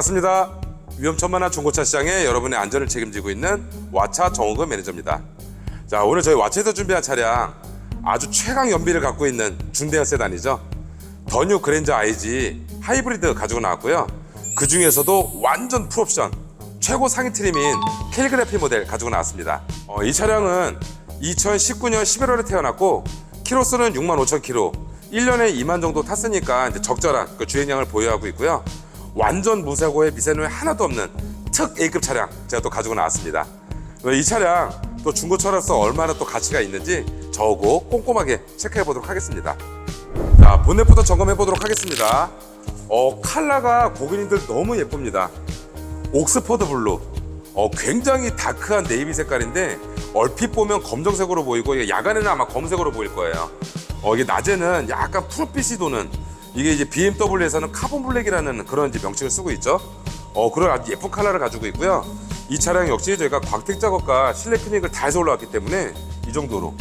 반갑습니다. 위험천만한 중고차 시장에 여러분의 안전을 책임지고 있는 와차 정우근 매니저입니다. 자, 오늘 저희 와차에서 준비한 차량 아주 최강 연비를 갖고 있는 중대형 세단이죠. 더뉴 그랜저 IG 하이브리드 가지고 나왔고요. 그 중에서도 완전 풀옵션 최고 상위 트림인 캘리그래피 모델 가지고 나왔습니다. 어, 이 차량은 2019년 11월에 태어났고 키로수는 6만 5천 킬로, 1년에 2만 정도 탔으니까 적절한 그 주행량을 보유하고 있고요. 완전 무사고에 미세노에 하나도 없는 특 A급 차량 제가 또 가지고 나왔습니다. 이 차량 또 중고차로서 얼마나 또 가치가 있는지 저고 꼼꼼하게 체크해 보도록 하겠습니다. 자, 본넷부터 점검해 보도록 하겠습니다. 어, 컬러가 고객님들 너무 예쁩니다. 옥스퍼드 블루. 어, 굉장히 다크한 네이비 색깔인데 얼핏 보면 검정색으로 보이고 야간에는 아마 검색으로 보일 거예요. 어, 이게 낮에는 약간 푸른빛이 도는 이게 이제 BMW에서는 카본 블랙이라는 그런 이제 명칭을 쓰고 있죠. 어, 그런 아주 예쁜 컬러를 가지고 있고요. 이 차량 역시 저희가 광택 작업과 실내 튜닝을 다 해서 올라왔기 때문에 이 정도로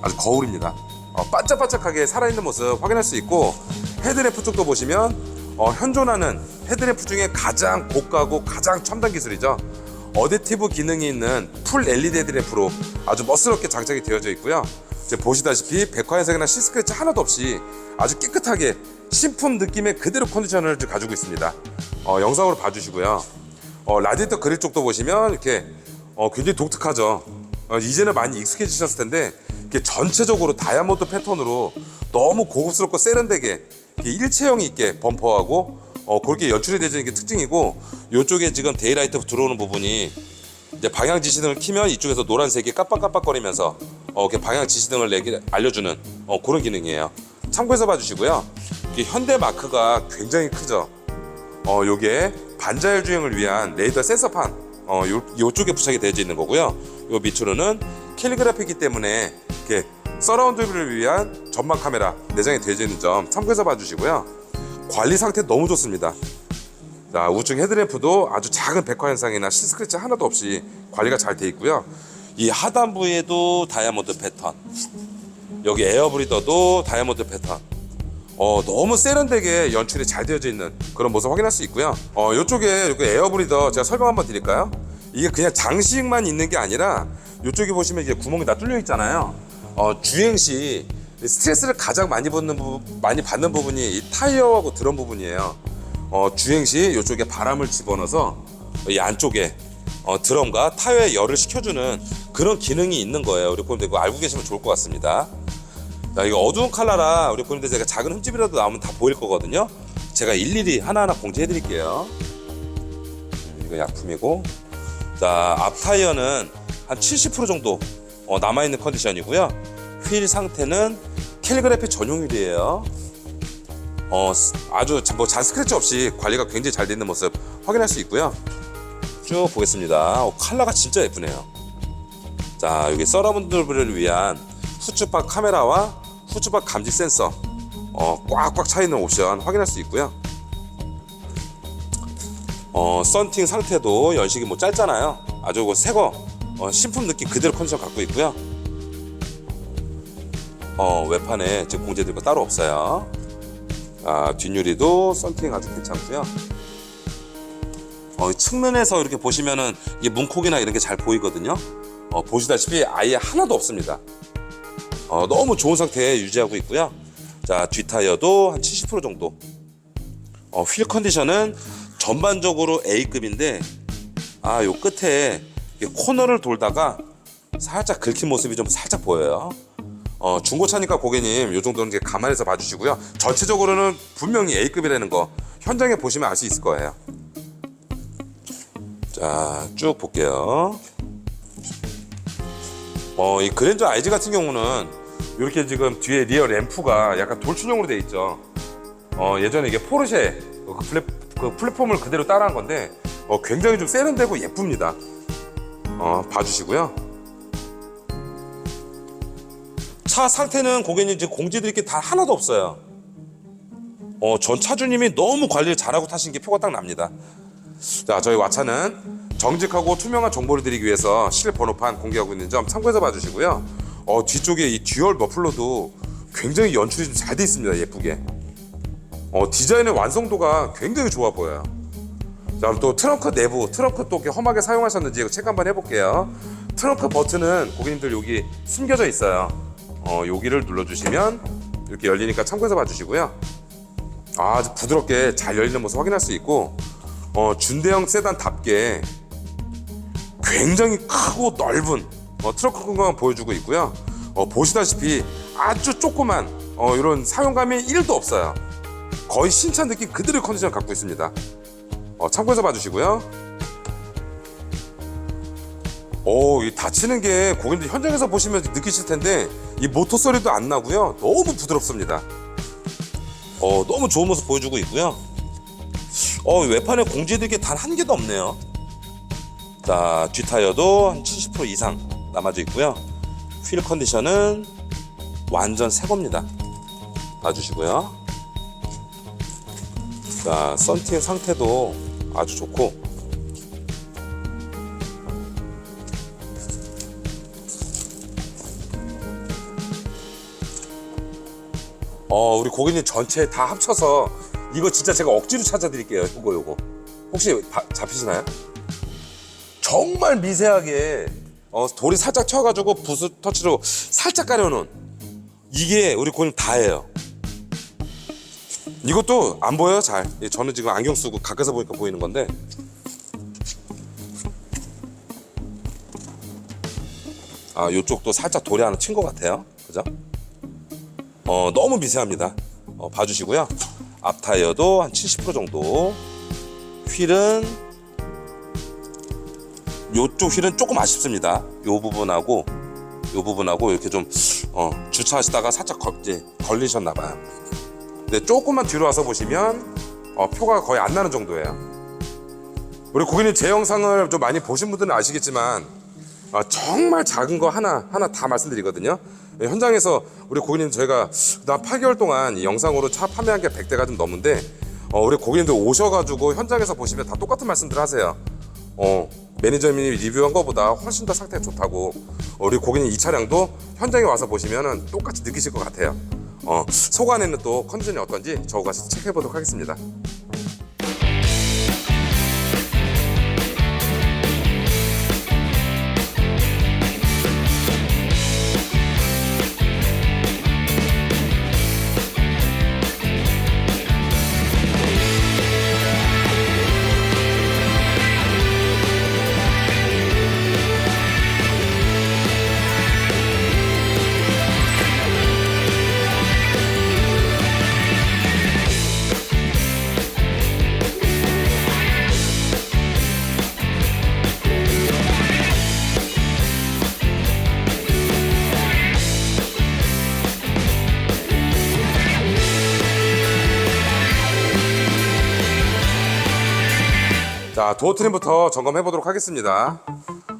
아주 거울입니다. 어, 반짝반짝하게 살아있는 모습 확인할 수 있고 헤드램프 쪽도 보시면 어, 현존하는 헤드램프 중에 가장 고가고 가장 첨단 기술이죠. 어댑티브 기능이 있는 풀 LED 헤드램프로 아주 멋스럽게 장착이 되어져 있고요. 이제 보시다시피 백화현색이나 시스크래치 하나도 없이 아주 깨끗하게 신품 느낌의 그대로 컨디션을 가지고 있습니다. 어, 영상으로 봐주시고요. 어, 라디에이터 그릴 쪽도 보시면 이렇게 어, 굉장히 독특하죠. 어, 이제는 많이 익숙해지셨을 텐데 이렇게 전체적으로 다이아몬드 패턴으로 너무 고급스럽고 세련되게 일체형이 있게 범퍼하고 어, 그렇게 연출이 되는 게 특징이고 이쪽에 지금 데이라이트 들어오는 부분이 이제 방향 지시등을 키면 이쪽에서 노란색이 깜빡깜빡거리면서 어, 이렇게 방향 지시등을 내기 알려주는 어, 그런 기능이에요. 참고해서 봐주시고요. 이게 현대 마크가 굉장히 크죠. 어, 요게 반자율 주행을 위한 레이더 센서판 어, 요, 요쪽에 부착이 되어 있는 거고요. 요 밑으로는 캘리그래피이기 때문에 이렇게 서라운드를 위한 전방 카메라 내장이 되어 있는 점 참고해서 봐주시고요. 관리 상태 너무 좋습니다. 자, 우측 헤드램프도 아주 작은 백화 현상이나 시스크래치 하나도 없이 관리가 잘 돼 있고요. 이 하단부에도 다이아몬드 패턴. 여기 에어브리더도 다이아몬드 패턴. 어, 너무 세련되게 연출이 잘 되어져 있는 그런 모습 확인할 수 있고요. 어, 이쪽에 여기 에어브리더 제가 설명 한번 드릴까요? 이게 그냥 장식만 있는 게 아니라 이쪽에 보시면 이제 구멍이 다 뚫려 있잖아요. 어, 주행 시 스트레스를 가장 많이 받는 부 많이 받는 부분이 이 타이어하고 드럼 부분이에요. 어, 주행 시 이쪽에 바람을 집어넣어서 이 안쪽에 어, 드럼과 타이어에 열을 식혀주는 그런 기능이 있는 거예요. 우리 고객님들 이거 알고 계시면 좋을 것 같습니다. 자, 이거 어두운 컬러라 우리 고객님들 제가 작은 흠집이라도 나오면 다 보일 거거든요. 제가 일일이 하나하나 공지해 드릴게요. 음, 이거 약품이고. 자, 앞 타이어는 한 70% 정도 어, 남아있는 컨디션이고요. 휠 상태는 캘리그래피 전용 휠이에요. 어, 아주 뭐 잔스크래치 없이 관리가 굉장히 잘 되는 모습 확인할 수 있고요. 쭉 보겠습니다. 어, 컬러가 진짜 예쁘네요. 자, 여기 서라운드를 위한 후추박 카메라와 후추박 감지 센서 어, 꽉꽉 차 있는 옵션 확인할 수 있고요. 어, 썬팅 상태도 연식이 뭐 짧잖아요. 아주 그 새거 어, 신품 느낌 그대로 컨디션 갖고 있고요. 어, 외판에 지금 공제될 거 따로 없어요. 아, 뒷유리도 썬팅 아주 괜찮고요. 어, 이 측면에서 이렇게 보시면은 이 문콕이나 이런 게 잘 보이거든요. 어, 보시다시피 아예 하나도 없습니다. 어, 너무 좋은 상태에 유지하고 있고요. 자, 뒷타이어도 한 70% 정도. 어, 휠 컨디션은 전반적으로 A급인데, 아, 요 끝에 코너를 돌다가 살짝 긁힌 모습이 좀 살짝 보여요. 어, 중고차니까 고객님 요 정도는 이제 감안해서 봐주시고요. 전체적으로는 분명히 A급이라는 거 현장에 보시면 알 수 있을 거예요. 자, 쭉 볼게요. 어, 이 그랜저 IG 같은 경우는 이렇게 지금 뒤에 리어 램프가 약간 돌출형으로 돼 있죠. 어, 예전에 이게 포르쉐 그, 플랫, 그 플랫폼을 그대로 따라한 건데 어, 굉장히 좀 세련되고 예쁩니다. 어, 봐주시고요. 차 상태는 고객님 지금 공지드릴 게다 하나도 없어요. 어, 전 차주님이 너무 관리를 잘하고 타신 게 표가 딱 납니다. 자, 저희 와차는 정직하고 투명한 정보를 드리기 위해서 실 번호판 공개하고 있는 점 참고해서 봐주시고요. 어, 뒤쪽에 이 듀얼 머플러도 굉장히 연출이 좀 잘 돼 있습니다. 예쁘게. 어, 디자인의 완성도가 굉장히 좋아 보여요. 다음 또 트렁크 내부, 트렁크 또 이렇게 험하게 사용하셨는지 체크 한번 해볼게요. 트렁크 버튼은 고객님들 여기 숨겨져 있어요. 어, 여기를 눌러주시면 이렇게 열리니까 참고해서 봐주시고요. 아, 아주 부드럽게 잘 열리는 모습 확인할 수 있고, 어, 준대형 세단답게 굉장히 크고 넓은 어, 트렁크 공간을 보여주고 있고요. 어, 보시다시피 아주 조그만 어, 이런 사용감이 1도 없어요. 거의 신차 느낌 그대로 컨디션을 갖고 있습니다. 어, 참고해서 봐주시고요. 오, 이 닫히는 게 고객님들 현장에서 보시면 느끼실 텐데 이 모터 소리도 안 나고요. 너무 부드럽습니다. 어, 너무 좋은 모습 보여주고 있고요. 어, 외판에 공지된 게단 한 개도 없네요. 자, 뒷타이어도 한 70% 이상 남아져 있고요. 휠 컨디션은 완전 새 겁니다. 봐주시고요. 자, 썬팅 상태도 아주 좋고 어, 우리 고객님 전체 다 합쳐서 이거 진짜 제가 억지로 찾아드릴게요. 요거 요거. 혹시 바- 잡히시나요? 정말 미세하게 어, 돌이 살짝 튀어가지고 부스 터치로 살짝 가려놓은 이게 우리 고객님 다예요. 이것도 안 보여요 잘. 예, 저는 지금 안경 쓰고 가까이서 보니까 보이는 건데. 아, 요쪽도 살짝 돌이 하나 튄것 같아요. 그죠? 어, 너무 미세합니다. 어, 봐주시고요. 앞 타이어도 한 70% 정도. 휠은 요쪽 휠은 조금 아쉽습니다. 요 부분하고 요 부분하고 이렇게 좀 어, 주차하시다가 살짝 걸, 이제 걸리셨나 봐요. 근데 조금만 뒤로 와서 보시면 어, 표가 거의 안 나는 정도예요. 우리 고객님 제 영상을 좀 많이 보신 분들은 아시겠지만 어, 정말 작은 거 하나 하나 다 말씀드리거든요. 예, 현장에서 우리 고객님 저희가 나 8개월 동안 이 영상으로 차 판매한 게 100대가 좀 넘는데 어, 우리 고객님들 오셔가지고 현장에서 보시면 다 똑같은 말씀들 하세요. 어, 매니저님이 리뷰한 것보다 훨씬 더 상태가 좋다고 어, 우리 고객님 이 차량도 현장에 와서 보시면 똑같이 느끼실 것 같아요. 어, 속안에는 또 컨디션이 어떤지 저와 같이 체크해 보도록 하겠습니다. 도어 트림부터 점검해 보도록 하겠습니다.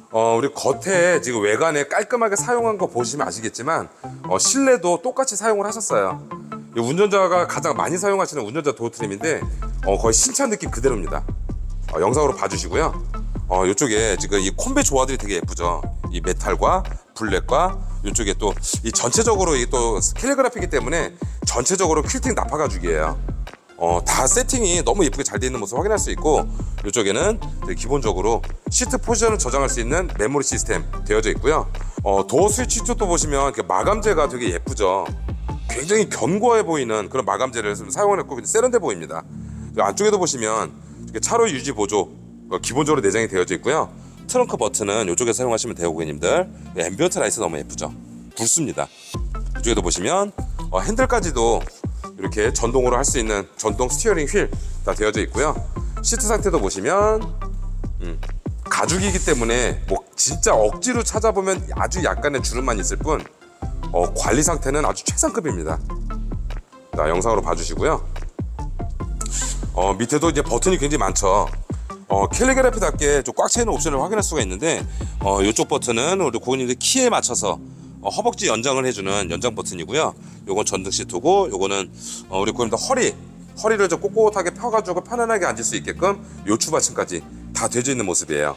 어, 우리 겉에 지금 외관에 깔끔하게 사용한 거 보시면 아시겠지만 어, 실내도 똑같이 사용을 하셨어요. 이 운전자가 가장 많이 사용하시는 운전자 도어 트림인데 어, 거의 신차 느낌 그대로입니다. 어, 영상으로 봐주시고요. 어, 이쪽에 지금 이 콤비 조화들이 되게 예쁘죠. 이 메탈과 블랙과 이쪽에 또 이 전체적으로 이또 캘리그라피기 때문에 전체적으로 퀼팅 나파 가죽이에요. 어, 다 세팅이 너무 예쁘게 잘 돼 있는 모습 확인할 수 있고 이쪽에는 기본적으로 시트 포지션을 저장할 수 있는 메모리 시스템 되어져 있고요. 어, 도어 스위치 쪽도 보시면 마감재가 되게 예쁘죠. 굉장히 견고해 보이는 그런 마감재를 좀 사용했고 세련돼 보입니다. 그 안쪽에도 보시면 차로 유지 보조 어, 기본적으로 내장이 되어져 있고요. 트렁크 버튼은 이쪽에 사용하시면 돼요, 고객님들. 네, 앰비언트 라이트 너무 예쁘죠. 붉습니다. 이쪽에도 보시면 어, 핸들까지도 이렇게 전동으로 할 수 있는 전동 스티어링 휠 다 되어져 있고요. 시트 상태도 보시면 음, 가죽이기 때문에 뭐 진짜 억지로 찾아보면 아주 약간의 주름만 있을 뿐 어, 관리 상태는 아주 최상급입니다. 자, 영상으로 봐주시고요. 어, 밑에도 이제 버튼이 굉장히 많죠. 어, 캘리그래피답게 좀 꽉 차 있는 옵션을 확인할 수가 있는데 어, 이쪽 버튼은 우리 고객님들 키에 맞춰서 어, 허벅지 연장을 해주는 연장 버튼이고요. 요건 전등 시트고 요거는 어, 우리 고객님들 허리 허리를 좀 꼿꼿하게 펴가지고 편안하게 앉을 수 있게끔 요추 받침까지 다 되어 있는 모습이에요.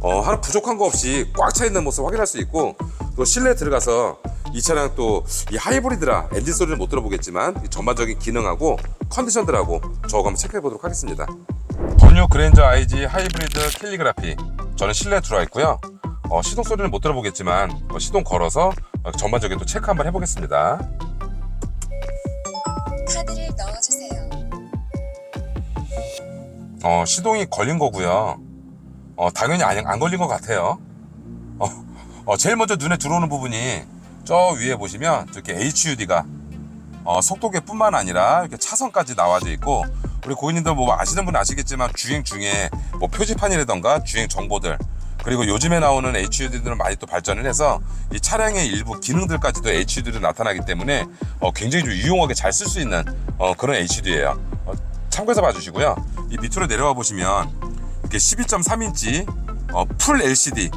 어, 하나 부족한 거 없이 꽉 차 있는 모습 확인할 수 있고 또 실내에 들어가서 이 차량 또 이 하이브리드라 엔진 소리는 못 들어보겠지만 이 전반적인 기능하고 컨디션들하고 저거 한번 체크해 보도록 하겠습니다. 올뉴 그랜저 IG 하이브리드 캘리그라피 저는 실내에 들어와 있고요 어, 시동 소리는 못 들어보겠지만 어, 시동 걸어서 어, 전반적인 또 체크 한번 해보겠습니다. 카드를 넣어주세요. 어, 시동이 걸린 거고요. 어, 당연히 안, 안 걸린 것 같아요. 어, 어, 제일 먼저 눈에 들어오는 부분이 저 위에 보시면 이렇게 HUD가 어, 속도계뿐만 아니라 이렇게 차선까지 나와져 있고 우리 고객님들 뭐 아시는 분 아시겠지만 주행 중에 뭐 표지판이라던가 주행 정보들 그리고 요즘에 나오는 HUD들은 많이 또 발전을 해서 이 차량의 일부 기능들까지도 HUD로 나타나기 때문에 어, 굉장히 좀 유용하게 잘 쓸 수 있는 어, 그런 HUD예요. 어, 참고해서 봐주시고요. 이 밑으로 내려와 보시면 이렇게 12.3인치 어, 풀 LCD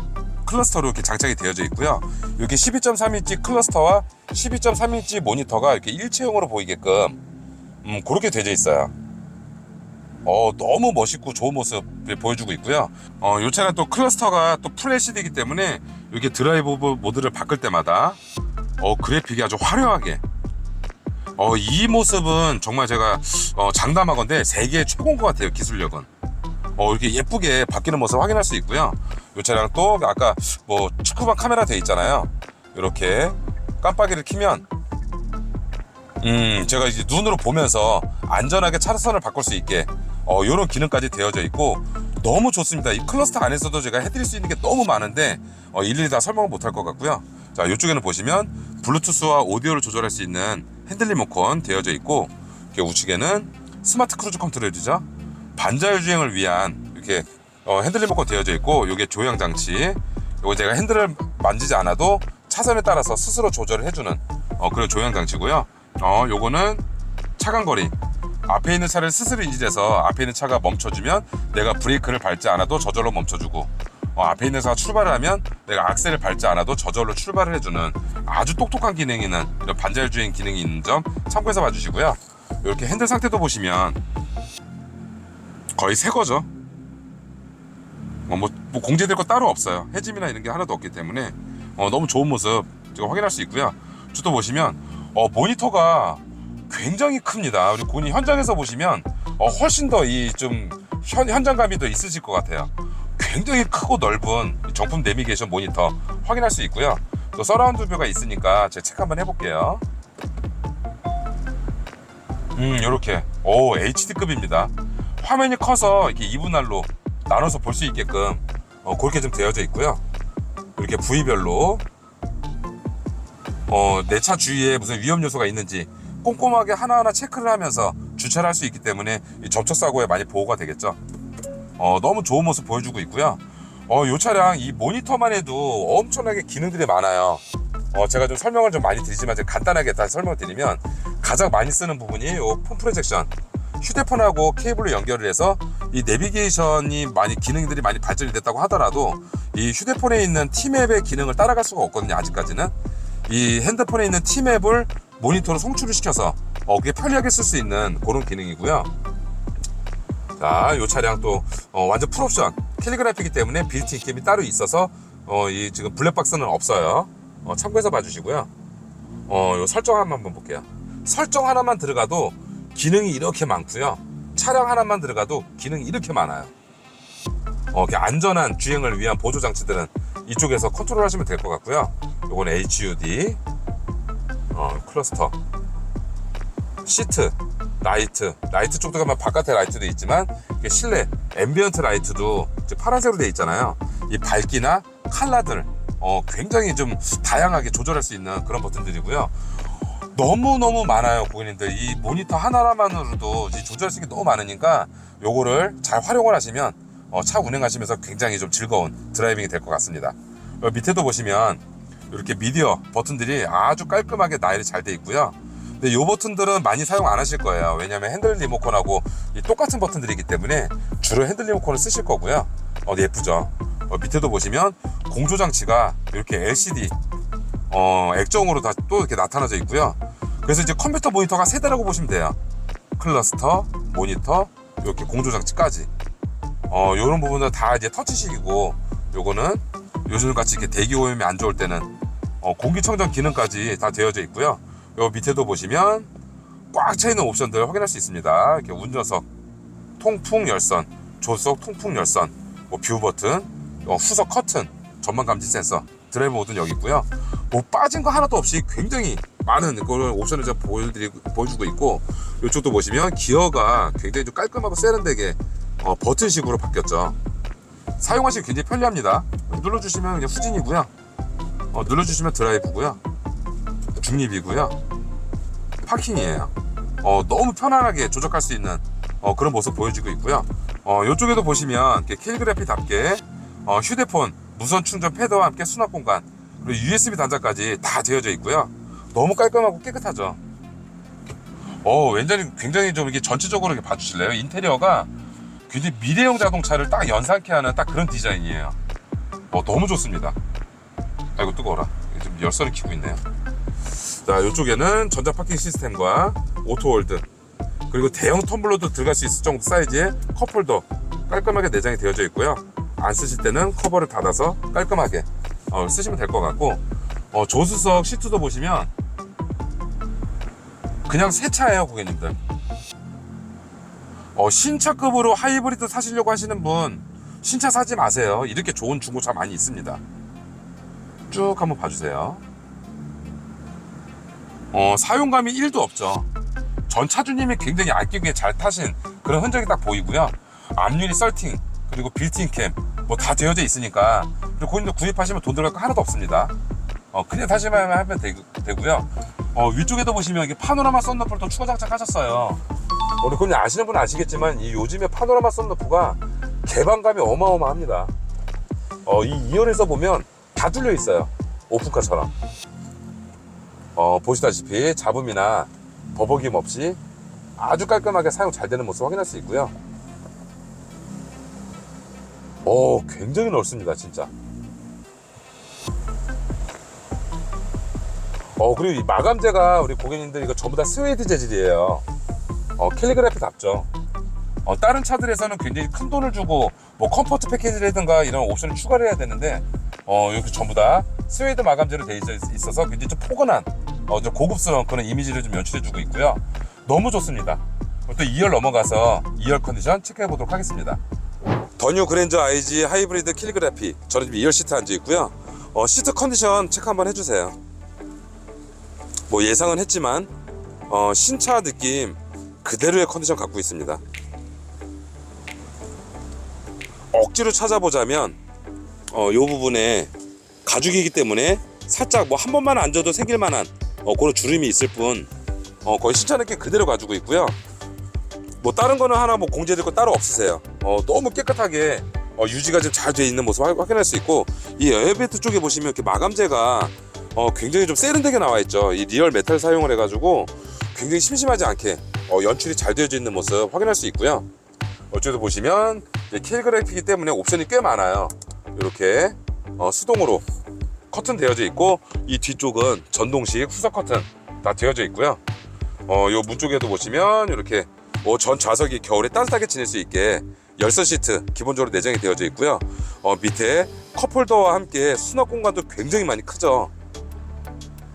클러스터로 이렇게 장착이 되어져 있고요. 이렇게 12.3인치 클러스터와 12.3인치 모니터가 이렇게 일체형으로 보이게끔 음, 그렇게 되어 있어요. 어, 너무 멋있고 좋은 모습을 보여주고 있고요. 어, 이 차는 또 클러스터가 또풀 LCD이기 때문에 이렇게 드라이브 모드를 바꿀 때마다 어, 그래픽이 아주 화려하게. 어, 이 모습은 정말 제가 어, 장담하건데 세계 최고인 것 같아요 기술력은. 어, 이렇게 예쁘게 바뀌는 모습 을 확인할 수 있고요. 이 차량 또 아까 뭐 축구방 카메라 돼 있잖아요. 이렇게 깜빡이를 키면 음 제가 이제 눈으로 보면서 안전하게 차선을 바꿀 수 있게 어, 이런 기능까지 되어져 있고 너무 좋습니다. 이 클러스터 안에서도 제가 해드릴 수 있는 게 너무 많은데 어, 일일이 다 설명을 못할 것 같고요. 자 이쪽에는 보시면 블루투스와 오디오를 조절할 수 있는 핸들 리모컨 되어져 있고 이렇게 우측에는 스마트 크루즈 컨트롤이죠. 반자율 주행을 위한 이렇게 어, 핸들 리모컨 되어져 있고 이게 조향 장치. 이거 제가 핸들을 만지지 않아도 차선에 따라서 스스로 조절을 해주는 어, 그런 조향 장치고요. 어 요거는 차간 거리 앞에 있는 차를 스스로 인지해서 앞에 있는 차가 멈춰주면 내가 브레이크를 밟지 않아도 저절로 멈춰주고 어, 앞에 있는 차가 출발을 하면 내가 악셀을 밟지 않아도 저절로 출발을 해주는 아주 똑똑한 기능이 있는 이런 반자율 주행 기능이 있는 점 참고해서 봐주시고요. 이렇게 핸들 상태도 보시면 거의 새 거죠. 어, 뭐, 뭐 공제될 거 따로 없어요. 해짐이나 이런 게 하나도 없기 때문에 어, 너무 좋은 모습 지금 확인할 수 있고요. 주도 보시면 어, 모니터가 굉장히 큽니다. 우리 군이 현장에서 보시면 어, 훨씬 더 이 좀 현장감이 더 있으실 것 같아요. 굉장히 크고 넓은 이 정품 내비게이션 모니터 확인할 수 있고요. 또 서라운드 뷰가 있으니까 제가 체크 한번 해볼게요. 음, 이렇게 오 HD급입니다. 화면이 커서 이렇게 2분할로 나눠서 볼 수 있게끔 어, 그렇게 좀 되어져 있고요. 이렇게 부위별로 어, 내 차 주위에 무슨 위험 요소가 있는지 꼼꼼하게 하나하나 체크를 하면서 주차를 할 수 있기 때문에 이 접촉 사고에 많이 보호가 되겠죠. 어, 너무 좋은 모습 보여주고 있고요. 어, 이 차량 이 모니터만 해도 엄청나게 기능들이 많아요. 어, 제가 좀 설명을 좀 많이 드리지만 간단하게 다시 설명을 드리면 가장 많이 쓰는 부분이 이 폰 프로젝션. 휴대폰하고 케이블로 연결을 해서 이 내비게이션이 많이 기능들이 많이 발전이 됐다고 하더라도 이 휴대폰에 있는 T맵의 기능을 따라갈 수가 없거든요. 아직까지는. 이 핸드폰에 있는 T맵을 모니터로 송출을 시켜서 어, 그게 편리하게 쓸 수 있는 그런 기능이고요. 자, 이 차량 또 어, 완전 풀옵션 캘리그래피이기 때문에 빌트인 캠이 따로 있어서 어, 이 지금 블랙박스는 없어요. 어, 참고해서 봐주시고요. 어, 요 설정 한번 볼게요. 설정 하나만 들어가도 기능이 이렇게 많고요. 차량 하나만 들어가도 기능이 이렇게 많아요. 어, 이렇게 안전한 주행을 위한 보조 장치들은 이쪽에서 컨트롤 하시면 될 것 같고요. 요건 HUD, 어, 클러스터, 시트, 라이트, 라이트 쪽도 가면 바깥에 라이트도 있지만 실내 앰비언트 라이트도 파란색으로 돼 있잖아요. 이 밝기나 컬러들 어, 굉장히 좀 다양하게 조절할 수 있는 그런 버튼들이고요. 너무 너무 많아요 고객님들 이 모니터 하나만으로도 이 조절할 수 있는 게 너무 많으니까 요거를 잘 활용을 하시면 어, 차 운행하시면서 굉장히 좀 즐거운 드라이빙이 될 것 같습니다. 어, 밑에도 보시면 이렇게 미디어 버튼들이 아주 깔끔하게 나열이 잘 돼 있고요. 근데 이 버튼들은 많이 사용 안 하실 거예요. 왜냐하면 핸들 리모컨하고 이 똑같은 버튼들이기 때문에 주로 핸들 리모컨을 쓰실 거고요. 어, 네, 예쁘죠. 어, 밑에도 보시면 공조 장치가 이렇게 LCD 어, 액정으로 다 또 이렇게 나타나져 있고요. 그래서 이제 컴퓨터 모니터가 세 대라고 보시면 돼요. 클러스터, 모니터, 이렇게 공조 장치까지. 어, 요런 부분은 다 이제 터치식이고, 요거는 요즘 같이 이렇게 대기 오염이 안 좋을 때는 어, 공기청정 기능까지 다 되어져 있고요. 요 밑에도 보시면 꽉 차 있는 옵션들 확인할 수 있습니다. 이렇게 운전석, 통풍 열선, 조수석 통풍 열선, 뭐 뷰 버튼, 어, 후석 커튼, 전방 감지 센서, 드라이브 모드는 여기 있고요. 뭐 빠진 거 하나도 없이 굉장히 많은 그런 옵션을 제가 보여드리고 보여주고 있고 이쪽도 보시면 기어가 굉장히 좀 깔끔하고 세련되게 어, 버튼식으로 바뀌었죠. 사용하시기 굉장히 편리합니다. 눌러주시면 그냥 후진이고요. 어, 눌러주시면 드라이브고요. 중립이고요. 파킹이에요. 어, 너무 편안하게 조작할 수 있는 어, 그런 모습 보여주고 있고요. 어, 이쪽에도 보시면 이렇게 캘리그래피답게 어, 휴대폰 무선 충전 패드와 함께 수납 공간 그리고 USB 단자까지 다 되어져 있고요. 너무 깔끔하고 깨끗하죠. 어, 굉장히 굉장히 좀 이게 전체적으로 이렇게 봐주실래요? 인테리어가 굉장히 미래형 자동차를 딱 연상케 하는 딱 그런 디자인이에요. 어, 너무 좋습니다. 아이고 뜨거워라. 좀 열선을 키고 있네요. 자, 이쪽에는 전자 파킹 시스템과 오토홀드 그리고 대형 텀블러도 들어갈 수 있을 정도 사이즈의 컵홀더 깔끔하게 내장이 되어져 있고요. 안 쓰실 때는 커버를 닫아서 깔끔하게 어, 쓰시면 될 것 같고 어, 조수석 시트도 보시면 그냥 새 차예요, 고객님들. 어, 신차급으로 하이브리드 사시려고 하시는 분 신차 사지 마세요. 이렇게 좋은 중고차 많이 있습니다. 쭉 한번 봐주세요. 어, 사용감이 1도 없죠. 전 차주님이 굉장히 아끼게 잘 타신 그런 흔적이 딱 보이고요. 앞유리 썰팅 그리고 빌트인 캠 뭐 다 되어져 있으니까 그리고 고객님들 구입하시면 돈 들어갈 거 하나도 없습니다. 어, 그냥 타시면 하면 되, 되고요. 어, 위쪽에도 보시면 이게 파노라마 또 추가 장착하셨어요. 우리 고객님 아시는 분은 아시겠지만 이 요즘에 파노라마 썬루프가 개방감이 어마어마합니다. 어, 이 2열에서 보면 다 뚫려 있어요. 오픈카처럼. 어, 보시다시피 잡음이나 버벅임 없이 아주 깔끔하게 사용 잘 되는 모습 확인할 수 있고요. 오, 굉장히 넓습니다, 진짜. 어, 그리고 이 마감재가 우리 고객님들 이거 전부 다 스웨이드 재질이에요. 어, 캘리그래피답죠. 어, 다른 차들에서는 굉장히 큰 돈을 주고 뭐 컴포트 패키지라든가 이런 옵션을 추가를 해야 되는데 어, 여기 전부 다 스웨이드 마감재로 되어 있- 있어서 굉장히 좀 포근한 어, 좀 고급스러운 그런 이미지를 좀 연출해주고 있고요. 너무 좋습니다. 또 2열 넘어가서 2열 컨디션 체크해 보도록 하겠습니다. 더뉴 그랜저 IG 하이브리드 킬그래피 저는 지금 2열 시트 앉아 있고요. 어, 시트 컨디션 체크 한번 해주세요. 뭐 예상은 했지만 어, 신차 느낌 그대로의 컨디션 갖고 있습니다. 억지로 찾아보자면 어, 요 부분에 가죽이기 때문에 살짝 뭐 한 번만 앉아도 생길 만한 어, 그런 주름이 있을 뿐 어, 거의 신차 느낌 그대로 가지고 있고요. 뭐 다른 거는 하나 뭐 공제될 거 따로 없으세요. 어, 너무 깨끗하게 어, 유지가 좀 잘 돼 있는 모습 확- 확인할 수 있고 이 에어베트 쪽에 보시면 이렇게 마감재가 어, 굉장히 좀 세련되게 나와 있죠. 이 리얼 메탈 사용을 해가지고 굉장히 심심하지 않게 어, 연출이 잘 되어져 있는 모습 확인할 수 있고요. 어쨌든 보시면 킬 그래픽이기 때문에 옵션이 꽤 많아요. 이렇게 어, 수동으로 커튼 되어져 있고 이 뒤쪽은 전동식 후석 커튼 다 되어져 있고요. 어, 요 문 쪽에도 보시면 이렇게 뭐전 좌석이 겨울에 따뜻하게 지낼 수 있게 열선 시트 기본적으로 내장이 되어져 있고요. 어, 밑에 컵홀더와 함께 수납 공간도 굉장히 많이 크죠.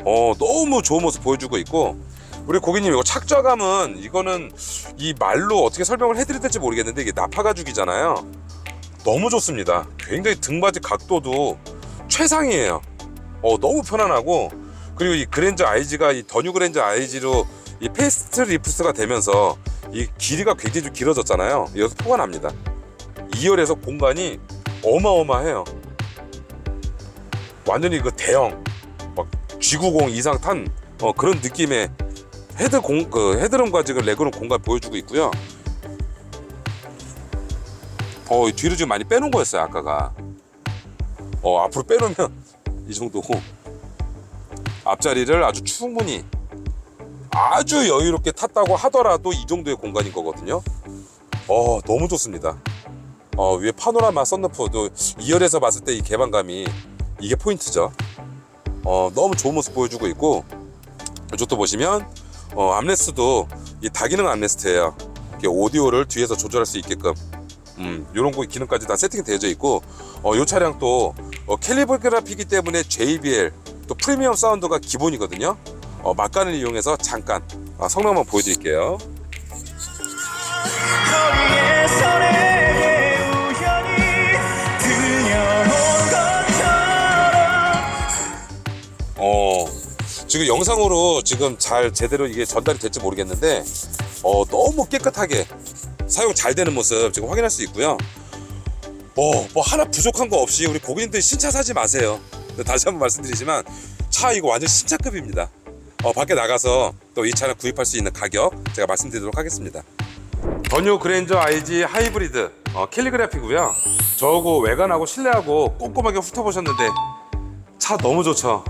어, 너무 좋은 모습 보여주고 있고 우리 고객님 이거 착좌감은 이거는 이 말로 어떻게 설명을 해드릴 될지 모르겠는데 이게 나파 가죽이잖아요. 너무 좋습니다. 굉장히 등받이 각도도 최상이에요. 어, 너무 편안하고 그리고 이 그랜저 IG가 이 더뉴 그랜저 IG로 이 페이스트 리프스가 되면서 이 길이가 굉장히 좀 길어졌잖아요. 여기서 포가 납니다. 2열에서 공간이 어마어마해요. 완전히 그 대형 막 G90 이상 탄 어, 그런 느낌의 헤드 공, 그 헤드룸과 지금 레그룸 공간 보여주고 있고요. 어, 이 뒤로 지금 많이 빼놓은 거였어요, 아까가. 어, 앞으로 빼놓으면 이 정도고. 앞자리를 아주 충분히 아주 여유롭게 탔다고 하더라도 이 정도의 공간인 거거든요. 어, 너무 좋습니다. 어, 위에 파노라마 썬루프도 2열에서 봤을 때 이 개방감이 이게 포인트죠. 어, 너무 좋은 모습 보여주고 있고 이쪽도 보시면 어, 암레스트도 이 다기능 암레스트예요. 오디오를 뒤에서 조절할 수 있게끔 음, 요런 거 기능까지 다 세팅이 되어져 있고 어, 요 차량 또 어, 캘리브그라피기 때문에 JBL 또 프리미엄 사운드가 기본이거든요. 어, 막간을 이용해서 잠깐 아, 성능만 보여드릴게요. 어, 지금 영상으로 지금 잘 제대로 이게 전달이 될지 모르겠는데 어, 너무 깨끗하게 사용 잘 되는 모습 지금 확인할 수 있고요. 어, 뭐 하나 부족한 거 없이 우리 고객님들 신차 사지 마세요. 다시 한번 말씀드리지만 차 이거 완전 신차급입니다. 어, 밖에 나가서 또 이 차를 구입할 수 있는 가격 제가 말씀드리도록 하겠습니다. 더뉴 그랜저 IG 하이브리드 어, 캘리그래피고요. 저하고 외관하고 실내하고 꼼꼼하게 훑어보셨는데 차 너무 좋죠.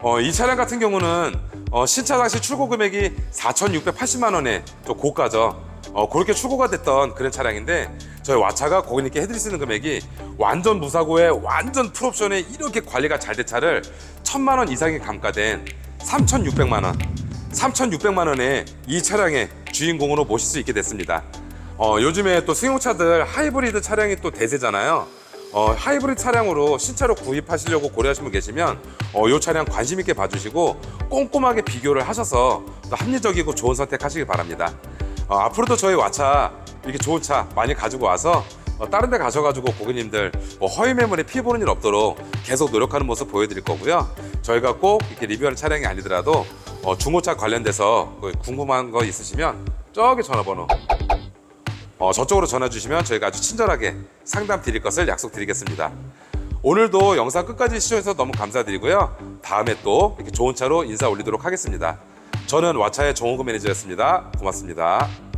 어, 이 차량 같은 경우는 어, 신차 당시 출고 금액이 4,680만 원에 좀 고가죠. 어, 그렇게 출고가 됐던 그런 차량인데 저희 와차가 고객님께 해드릴 수 있는 금액이 완전 무사고에 완전 풀옵션에 이렇게 관리가 잘 된 차를 1,000만 원 이상이 감가된 3,600만 원, 3,600만 원에 이 차량의 주인공으로 모실 수 있게 됐습니다. 어, 요즘에 또 승용차들 하이브리드 차량이 또 대세잖아요. 어, 하이브리드 차량으로 신차로 구입하시려고 고려하시는 분 계시면 어, 이 차량 관심 있게 봐주시고 꼼꼼하게 비교를 하셔서 또 합리적이고 좋은 선택하시길 바랍니다. 어, 앞으로도 저희 와차 이렇게 좋은 차 많이 가지고 와서 어, 다른 데 가셔가지고 고객님들 뭐 허위 매물에 피해 보는 일 없도록 계속 노력하는 모습 보여드릴 거고요. 저희가 꼭 이렇게 리뷰하는 차량이 아니더라도 어, 중고차 관련돼서 그 궁금한 거 있으시면 저기 전화번호 어, 저쪽으로 전화 주시면 저희가 아주 친절하게 상담 드릴 것을 약속드리겠습니다. 오늘도 영상 끝까지 시청해서 너무 감사드리고요. 다음에 또 이렇게 좋은 차로 인사 올리도록 하겠습니다. 저는 와차의 정호금 매니저였습니다. 고맙습니다.